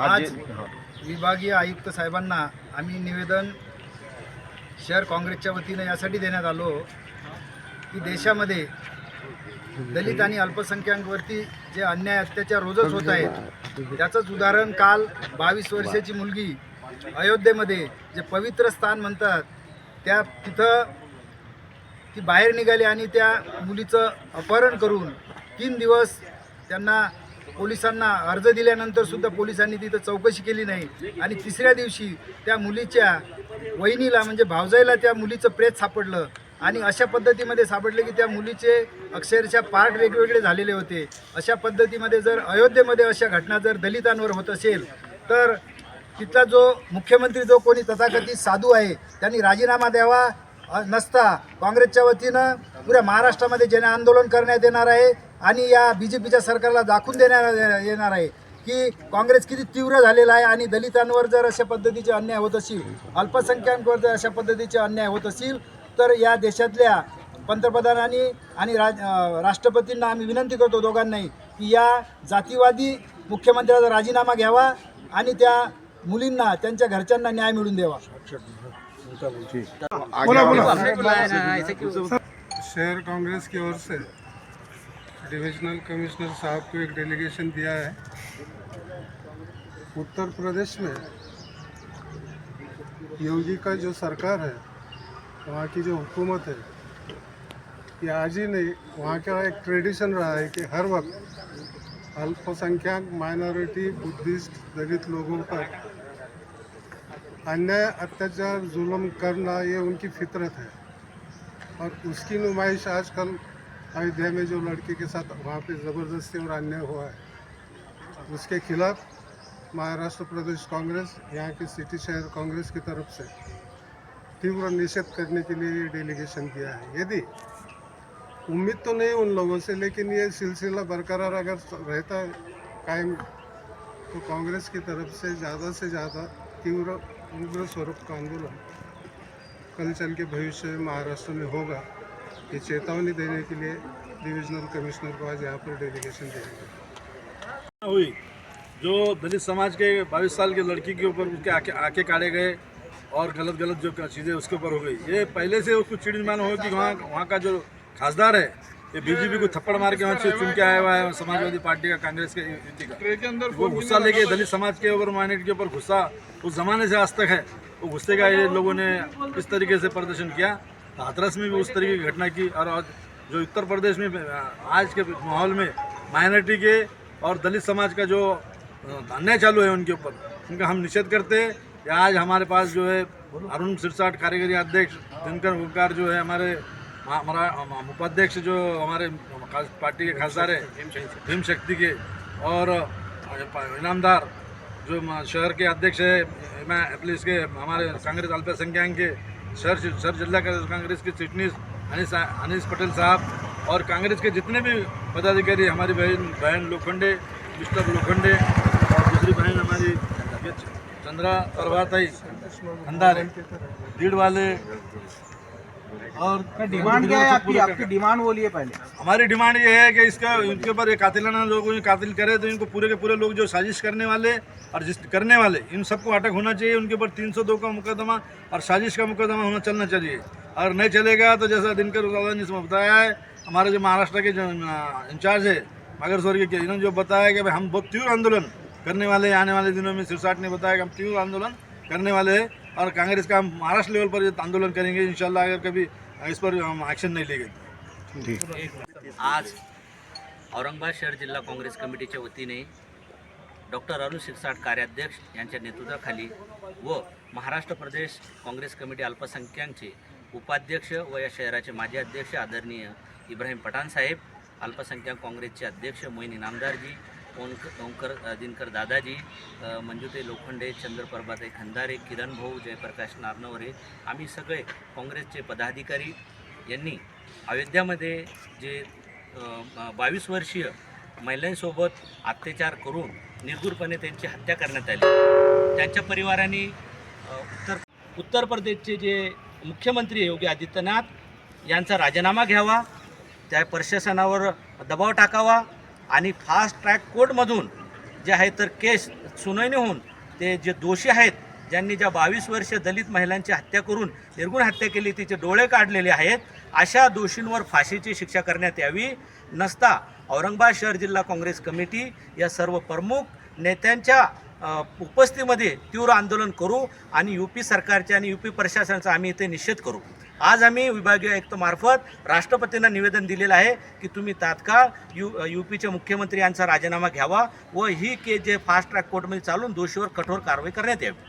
आज विभागीय आयुक्त साहेबांना आम्ही निवेदन शहर काँग्रेसच्या वतीनं यासाठी देण्यात आलो. की देशामध्ये दलित आणि अल्पसंख्याकांवरती जे अन्याय अत्याचार रोजच होत आहेत त्याचंच उदाहरण काल बावीस वर्षाची मुलगी अयोध्येमध्ये जे पवित्र स्थान म्हणतात त्या तिथं ती बाहेर निघाली आणि त्या मुलीचं अपहरण करून तीन दिवस त्यांना पोलिसांना अर्ज दिल्यानंतर सुद्धा पोलिसांनी तिथं चौकशी केली नाही. आणि तिसऱ्या दिवशी त्या मुलीच्या वहिनीला म्हणजे भावजाईला त्या मुलीचं प्रेत सापडलं. आणि अशा पद्धतीमध्ये सापडले की त्या मुलीचे अक्षरशः पार्ट वेगवेगळे झालेले होते. अशा पद्धतीमध्ये जर अयोध्येमध्ये अशा घटना जर दलितांवर होत असेल तर तिथला जो मुख्यमंत्री जो कोणी तथाकथित साधू आहे त्यांनी राजीनामा द्यावा नसता. काँग्रेसच्या वतीनं पुऱ्या महाराष्ट्रामध्ये जन आंदोलन करण्यात येणार आहे. आणि या बी जे पीच्या सरकारला दाखवून देण्यात येणार आहे की काँग्रेस किती तीव्र झालेला आहे आणि दलितांवर जर अशा पद्धतीचे अन्याय होत असतील अल्पसंख्याकांवर जर अशा पद्धतीचे अन्याय होत असतील तर या देशातल्या पंतप्रधानांनी आणि राज राष्ट्रपतींना आम्ही विनंती करतो दोघांनाही की या जातीवादी मुख्यमंत्र्याचा राजीनामा घ्यावा आणि त्या मुलींना त्यांच्या घरच्यांना न्याय मिळून द्यावा. शहर कांग्रेस की ओर से डिविजनल कमिश्नर साहब को एक डेलीगेशन दिया है। उत्तर प्रदेश में योगी का जो सरकार है, वहाँ की जो हुकूमत है, ये आज ही नहीं, वहाँ का एक ट्रेडिशन रहा है कि हर वक्त अल्पसंख्यक माइनॉरिटी बुद्धिस्ट, दलित लोगों पर अन्याय, अत्याचार, जुल्म करना, ये उनकी फितरत है। और उसकी नुमाइश आजकल अयोध्या में जो लड़के के साथ वहाँ पे ज़बरदस्ती और अन्याय हुआ है, उसके खिलाफ महाराष्ट्र प्रदेश कांग्रेस, यहाँ की सिटी शहर कांग्रेस की तरफ़ से तीव्र निषेध करने के लिए ये डेलीगेशन किया है। यदि उम्मीद तो नहीं उन लोगों से, लेकिन ये सिलसिला बरकरार अगर रहता कायम तो कांग्रेस की तरफ़ से ज़्यादा से ज़्यादा तीव्र, उग्र स्वरूप का आंदोलन कल चल के भविष्य में महाराष्ट्र में होगा। ये चेतावनी देने के लिए डिविजनल कमिश्नर को आज यहाँ पर डेलीगेशन देंगे हुई। जो दलित समाज के बाईस साल के लड़की के ऊपर उसके आके आके काटे गए और गलत गलत जो चीज़ें उसके ऊपर हो गई। ये पहले से उसको चिड़मान हो कि वहाँ वहाँ का जो खासदार है ये बीजेपी को थप्पड़ मार के वहाँ से चुन के आया हुआ है समाजवादी पार्टी का कांग्रेस के युति का। वो गुस्सा लेके दलित समाज के ऊपर माइनॉरिटी के ऊपर गुस्सा उस जमाने से आज तक है। वो गुस्से का ये लोगों ने इस तरीके से प्रदर्शन किया। हाथरस में भी उस तरीके की घटना की और जो उत्तर प्रदेश में आज के माहौल में माइनॉरिटी के और दलित समाज का जो अन्याय चालू है उनके ऊपर उनका हम निषेध करते हैं कि आज हमारे पास जो है अरुण सिरसाट कार्यकारी अध्यक्ष दिनकर ओंकार जो है हमारे हमारा उपाध्यक्ष जो हमारे पार्टी के खासदार है भीम शक्ति के और इनामदार जो शहर के अध्यक्ष है मैं पुलिस के हमारे कांग्रेस अल्पसंख्यक के शहर शहर जिला कांग्रेस के चिटनीस अनिस अनिस पटेल साहब और कांग्रेस के जितने भी पदाधिकारी हमारी बहन बहन लोखंडे मिस्टर लोखंडे और दूसरी बहन हमारी चंद्रा प्रभाताई अंधारे भीड़ वाले और डिमांड क्या है आपकी? आपकी डिमांड बोलिए पहले। हमारी डिमांड ये है कि इसका इनके ऊपर ये कातिलाना लोगों ने कातिल करे तो इनको पूरे के पूरे लोग जो साजिश करने वाले और जिस करने वाले इन सबको अटक होना चाहिए उनके ऊपर 302 का मुकदमा और साजिश का मुकदमा होना चलना चाहिए। और नहीं चलेगा तो जैसा दिनकर उजाला ने इसमें बताया है हमारे जो महाराष्ट्र के जो इंचार्ज है मगर स्वर्गीय के इन्होंने जो बताया कि भाई हम बहुत तीव्र आंदोलन करने वाले हैं आने वाले दिनों में सिरसाट ने बताया कि हम तीव्र आंदोलन करने वाले हैं और कांग्रेस का हम महाराष्ट्र लेवल पर आंदोलन करेंगे इंशाल्लाह अगर कभी इस पर एक्शन नहीं लेंगे आज औरंगाबाद शहर जिल्हा काँग्रेस कमिटीच्या वतीने डॉक्टर अरुण शिरसाट कार्याध्यक्ष यांच्या नेतृत्वाखाली व महाराष्ट्र प्रदेश काँग्रेस कमिटी अल्पसंख्याकचे उपाध्यक्ष व या शहराचे माजी अध्यक्ष आदरणीय इब्राहिम पठाणसाहेब अल्पसंख्याक काँग्रेसचे अध्यक्ष मोईन इनामदारजी ओंक ओंकर दिनकर दादाजी मंजुते लोखंडे चंद्र प्रभाते खंदारे किरण भाऊ जयप्रकाश नारनवरे आम्ही सगळे काँग्रेसचे पदाधिकारी. यांनी अयोध्यामध्ये जे बावीस वर्षीय महिलांसोबत अत्याचार करून निर्गुरपणे त्यांची हत्या करण्यात आली. त्यांच्या परिवाराने उत्तर उत्तर प्रदेशचे जे मुख्यमंत्री योगी आदित्यनाथ यांचा राजीनामा घ्यावा त्या प्रशासनावर दबाव टाकावा आणि फास्ट ट्रॅक कोर्टमधून जे आहे तर केस सुनावणी होऊन ते जे दोषी आहेत ज्यांनी ज्या बावीस वर्ष दलित महिलांची हत्या करून निर्गुण हत्या केली तिचे डोळे काढलेले आहेत अशा दोषींवर फाशीची शिक्षा करण्यात यावी. नसता औरंगाबाद शहर जिल्हा काँग्रेस कमिटी या सर्व प्रमुख नेत्यांच्या उपस्थितीमध्ये तीव्र आंदोलन करू आणि यू पी सरकारचे आणि यू पी प्रशासनाचा आम्ही इथे निषेध करू. आज आम्ही विभागीय आयुक्तमार्फत राष्ट्रपतींना निवेदन दिलेलं आहे की तुम्ही तात्काळ यू यू पीचे मुख्यमंत्री यांचा राजीनामा घ्यावा व ही केस जे फास्ट ट्रॅक कोर्टमध्ये चालून दोषीवर कठोर कारवाई करण्यात यावी.